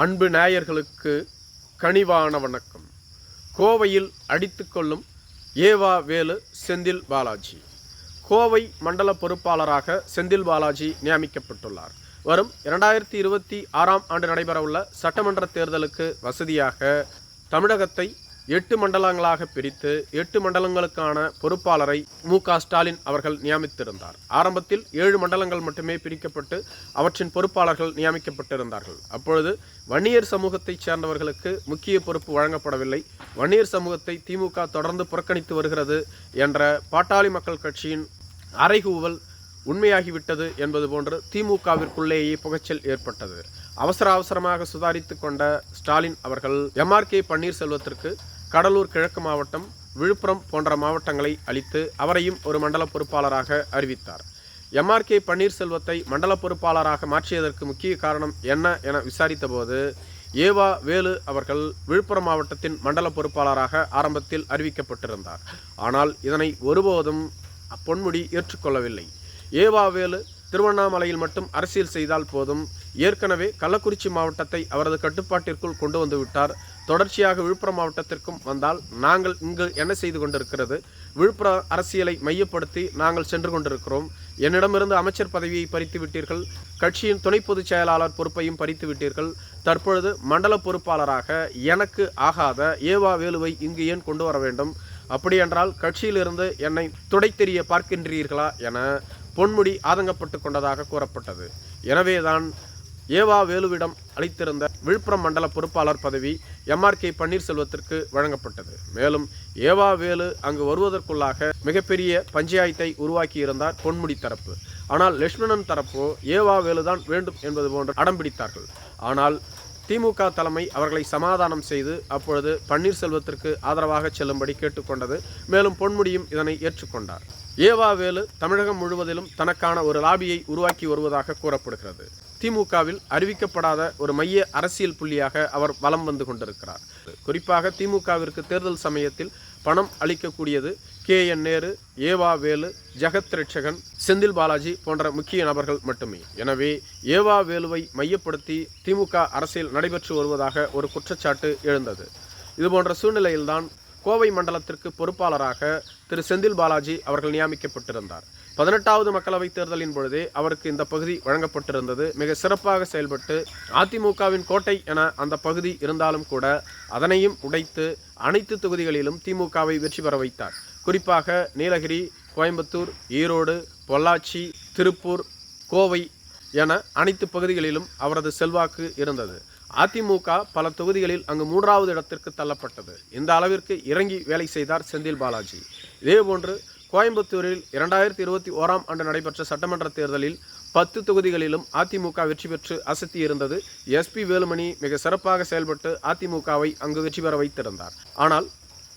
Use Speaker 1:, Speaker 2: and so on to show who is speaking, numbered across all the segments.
Speaker 1: அன்பு நேயர்களுக்கு கனிவான வணக்கம். கோவையில் அடித்துக்கொள்ளும் ஏவா வேலு செந்தில் பாலாஜி. கோவை மண்டல பொறுப்பாளராக செந்தில் பாலாஜி நியமிக்கப்பட்டுள்ளார். வரும் இரண்டாயிரத்தி இருபத்தி ஆறாம் ஆண்டு நடைபெறவுள்ள சட்டமன்ற தேர்தலுக்கு வசதியாக தமிழகத்தை எட்டு மண்டலங்களாக பிரித்து எட்டு மண்டலங்களுக்கான பொறுப்பாளரை மு க ஸ்டாலின் அவர்கள் நியமித்திருந்தார். ஆரம்பத்தில் ஏழு மண்டலங்கள் மட்டுமே பிரிக்கப்பட்டு அவற்றின் பொறுப்பாளர்கள் நியமிக்கப்பட்டிருந்தார்கள். அப்பொழுது வன்னியர் சமூகத்தைச் சேர்ந்தவர்களுக்கு முக்கிய பொறுப்பு வழங்கப்படவில்லை. வன்னியர் சமூகத்தை திமுக தொடர்ந்து புறக்கணித்து வருகிறது என்ற பாட்டாளி மக்கள் கட்சியின் அறைகூவல் உண்மையாகிவிட்டது என்பது போன்று திமுகவிற்குள்ளேயே புகைச்சல் ஏற்பட்டது. அவசர அவசரமாக சுதாரித்து கொண்ட ஸ்டாலின் அவர்கள் எம்ஆர்கே பன்னீர்செல்வத்திற்கு கடலூர் கிழக்கு மாவட்டம் விழுப்புரம் போன்ற மாவட்டங்களை அளித்து அவரையும் ஒரு மண்டல பொறுப்பாளராக அறிவித்தார். எம்ஆர்கே பன்னீர்செல்வத்தை மண்டல பொறுப்பாளராக மாற்றியதற்கு முக்கிய காரணம் என்ன என விசாரித்தபோது ஏவா வேலு அவர்கள் விழுப்புரம் மாவட்டத்தின் மண்டல பொறுப்பாளராக ஆரம்பத்தில் அறிவிக்கப்பட்டிருந்தார். ஆனால் இதனை ஒருபோதும் பொன்முடி ஏற்றுக்கொள்ளவில்லை. ஏவா வேலு திருவண்ணாமலையில் மட்டும் அரசியல் செய்தால் போதும். ஏற்கனவே கள்ளக்குறிச்சி மாவட்டத்தை அவரது கட்டுப்பாட்டிற்குள் கொண்டு வந்து விட்டார். தொடர்ச்சியாக விழுப்புரம் மாவட்டத்திற்கும் வந்தால் நாங்கள் இங்கு என்ன செய்து கொண்டிருக்கிறது? விழுப்புரம் அரசியலை மையப்படுத்தி நாங்கள் சென்று கொண்டிருக்கிறோம். என்னிடமிருந்து அமைச்சர் பதவியை பறித்து விட்டீர்கள். கட்சியின் துணை பொதுச் செயலாளர் பொறுப்பையும் பறித்து விட்டீர்கள். தற்பொழுது மண்டல பொறுப்பாளராக எனக்கு ஆகாத ஏவா வேலுவை இங்கு ஏன் கொண்டு வர வேண்டும்? அப்படியென்றால் கட்சியிலிருந்து என்னை துடைத்தெறிய பார்க்கின்றீர்களா என பொன்முடி ஆதங்கப்பட்டு கொண்டதாக கூறப்பட்டது. எனவேதான் ஏவா வேலுவிடம் அளித்திருந்த விழுப்புரம் மண்டல பொறுப்பாளர் பதவி எம்ஆர்கே பன்னீர்செல்வத்திற்கு வழங்கப்பட்டது. மேலும் ஏவா வேலு அங்கு வருவதற்குள்ளாக மிகப்பெரிய பஞ்சாயத்தை உருவாக்கியிருந்தார் பொன்முடி தரப்பு. ஆனால் லட்சுமணன் தரப்போ ஏவா வேலுதான் வேண்டும் என்பது போன்று அடம்பிடித்தார்கள் ஆனால் திமுக தலைமை அவர்களை சமாதானம் செய்து அப்பொழுது பன்னீர்செல்வத்திற்கு ஆதரவாக செல்லும்படி கேட்டுக்கொண்டது. மேலும் பொன்முடியும் இதனை ஏற்றுக்கொண்டார். ஏவாவேலு தமிழகம் முழுவதிலும் தனக்கான ஒரு லாபியை உருவாக்கி வருவதாக கூறப்படுகிறது. திமுகவில் அறிவிக்கப்படாத ஒரு மைய அரசியல் புள்ளியாக அவர் வலம் வந்து கொண்டிருக்கிறார். குறிப்பாக திமுகவிற்கு தேர்தல் சமயத்தில் பணம் அளிக்கக்கூடியது கே என் நேரு ஏவா வேலு ஜெகத் ரட்சகன் செந்தில் பாலாஜி போன்ற முக்கிய நபர்கள் மட்டுமே. எனவே ஏவா வேலுவை மையப்படுத்தி திமுக அரசியல் நடைபெற்று வருவதாக ஒரு குற்றச்சாட்டு எழுந்தது. இதுபோன்ற சூழ்நிலையில்தான் கோவை மண்டலத்திற்கு பொறுப்பாளராக திரு செந்தில் பாலாஜி அவர்கள் நியமிக்கப்பட்டிருந்தார். பதினெட்டாவது மக்களவைத் தேர்தலின் பொழுதே அவருக்கு இந்த பகுதி வழங்கப்பட்டிருந்தது. மிக சிறப்பாக செயல்பட்டு அதிமுகவின் கோட்டை என அந்த பகுதி இருந்தாலும் கூட அதனையும் உடைத்து அனைத்து தொகுதிகளிலும் திமுகவை வெற்றி பெற வைத்தார். குறிப்பாக நீலகிரி கோயம்புத்தூர் ஈரோடு பொள்ளாச்சி திருப்பூர் கோவை என அனைத்து பகுதிகளிலும் அவரது செல்வாக்கு இருந்தது. அதிமுக பல தொகுதிகளில் அங்கு மூன்றாவது இடத்திற்கு தள்ளப்பட்டது. இந்த அளவிற்கு இறங்கி வேலை செய்தார் செந்தில் பாலாஜி. இதேபோன்று கோயம்புத்தூரில் இரண்டாயிரத்தி இருபத்தி ஓராம் ஆண்டு நடைபெற்ற சட்டமன்ற தேர்தலில் பத்து தொகுதிகளிலும் அதிமுக வெற்றி பெற்று அசத்தி இருந்தது. எஸ்பி வேலுமணி மிக சிறப்பாக செயல்பட்டு அதிமுகவை அங்கு வெற்றி பெற வைத்திருந்தார். ஆனால்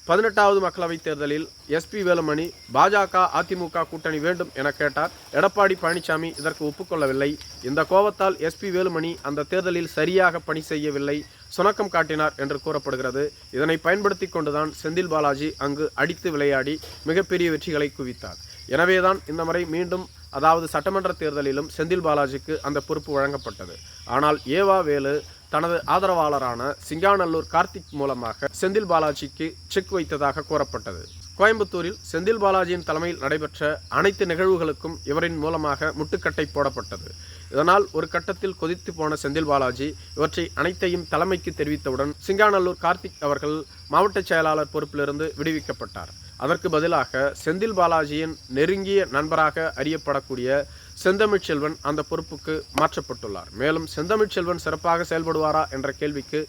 Speaker 1: பதினெட்டாவது மக்களவைத் தேர்தலில் எஸ்பி வேலுமணி பாஜக அதிமுக கூட்டணி வேண்டும் என கேட்டார். எடப்பாடி பழனிசாமி இதற்கு ஒப்புக்கொள்ளவில்லை இந்த கோபத்தால் எஸ்பி வேலுமணி அந்த தேர்தலில் சரியாக பணி செய்யவில்லை. சுணக்கம் காட்டினார் என்று கூறப்படுகிறது. இதனை பயன்படுத்தி கொண்டுதான் செந்தில் பாலாஜி அங்கு அடித்து விளையாடி மிகப்பெரிய வெற்றிகளை குவித்தார். எனவேதான் இந்த முறை மீண்டும் அதாவது சட்டமன்ற தேர்தலிலும் செந்தில் பாலாஜிக்கு அந்த பொறுப்பு வழங்கப்பட்டது. ஆனால் ஏவா வேலு தனது ஆதரவாளரான சிங்காநல்லூர் கார்த்திக் மூலமாக செந்தில் பாலாஜிக்கு செக் வைத்ததாக கூறப்பட்டது. கோயம்புத்தூரில் செந்தில் பாலாஜியின் தலைமையில் நடைபெற்ற அனைத்து நிகழ்வுகளுக்கும் இவரின் மூலமாக முட்டுக்கட்டை போடப்பட்டது. இதனால் ஒரு கட்டத்தில் கொதித்து போன செந்தில் பாலாஜி இவற்றை அனைத்தையும் தலைமைக்கு தெரிவித்தவுடன் சிங்காநல்லூர் கார்த்திக் அவர்கள் மாவட்ட செயலாளர் பொறுப்பிலிருந்து விடுவிக்கப்பட்டார். அதற்கு பதிலாக செந்தில் பாலாஜியின் நெருங்கிய நண்பராக அறியப்படக்கூடிய செந்தமிழ்ச்செல்வன் அந்த பொறுப்புக்கு மாற்றப்பட்டுள்ளார். மேலும் செந்தமிழ்ச்செல்வன் சிறப்பாக செயல்படுவாரா என்ற கேள்விக்கு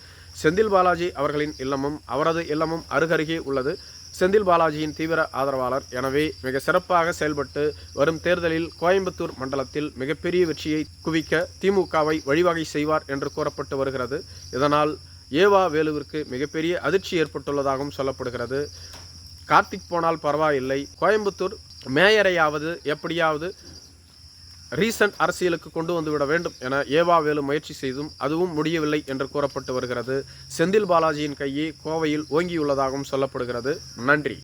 Speaker 1: செந்தில் பாலாஜி அவர்களின் இல்லமும் அவரது இல்லமும் அருகருகே உள்ளது. செந்தில் பாலாஜியின் தீவிர ஆதரவாளர். எனவே மிக சிறப்பாக செயல்பட்டு வரும் தேர்தலில் கோயம்புத்தூர் மண்டலத்தில் மிகப்பெரிய வெற்றியை குவிக்க திமுகவை வழிவகை செய்வார் என்று கூறப்பட்டு வருகிறது. இதனால் ஏவா வேலுவிற்கு மிகப்பெரிய அதிர்ச்சி ஏற்பட்டுள்ளதாகவும் சொல்லப்படுகிறது. கார்த்திக் போனால் பரவாயில்லை. கோயம்புத்தூர் மேயரையாவது எப்படியாவது ரீசன்ட் அரசியலுக்கு கொண்டு வந்துவிட வேண்டும் என ஏவா வேலு முயற்சி செய்தும் அதுவும் முடியவில்லை என்று கூறப்பட்டு வருகிறது. செந்தில் பாலாஜியின் கையை கோவையில் ஓங்கியுள்ளதாகவும் சொல்லப்படுகிறது. நன்றி.